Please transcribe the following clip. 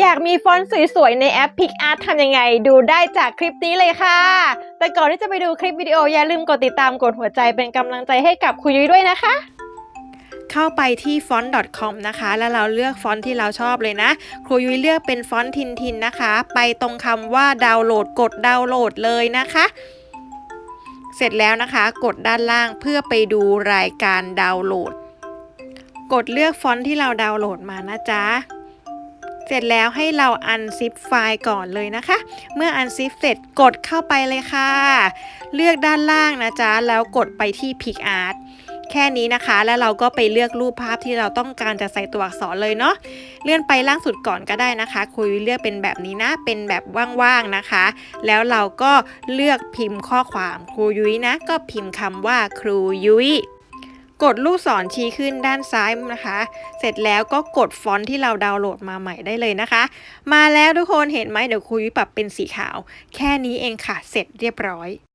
อยากมีฟอนต์สวยๆ ในแอป PicArt ทำยังไง ดูได้จากคลิปนี้เลยค่ะ แต่ก่อนที่จะไปดูคลิปวิดีโอ อย่าลืมกดติดตามกดหัวใจเป็นกำลังใจให้กับคุยยุ้ยด้วยนะคะ เข้าไปที่ font.com นะคะ แล้วเราเลือกฟอนต์ที่เราชอบเลยนะ ครูยุ้ยเลือกเป็นฟอนต์ทินทินนะคะ ไปตรงคำว่าดาวน์โหลดกดดาวน์โหลดเลยนะคะเสร็จแล้วนะคะ กดด้านล่างเพื่อไปดูรายการดาวน์โหลด กดเลือกฟอนต์ที่เราดาวน์โหลดมานะจ๊ะ เสร็จแล้วให้เราอันซิปไฟล์ก่อนเลยนะคะ เมื่ออันซิปเสร็จกดเข้าไปเลยค่ะ เลือกด้านล่างนะจ๊ะ แล้วกดไปที่ PicArt แค่นี้นะคะ แล้วเราก็ไปเลือกรูปภาพที่เราต้องการจะใส่ตัวอักษรเลยเนาะ เลื่อนไปล่างสุดก่อนก็ได้นะคะ คุยเลือกเป็นแบบนี้นะ เป็นแบบว่างๆนะคะ แล้วเราก็เลือกพิมพ์ข้อความครูยุ้ยนะ ก็พิมพ์คำว่าครูยุ้ย กดลูกศรชี้ขึ้นด้านซ้ายนะคะ เสร็จแล้วก็กดฟอนต์ที่เราดาวน์โหลดมาใหม่ได้เลยนะคะ มาแล้วทุกคนเห็นไหมเดี๋ยวคุยปรับเป็นสีขาว แค่นี้เองค่ะ เสร็จเรียบร้อย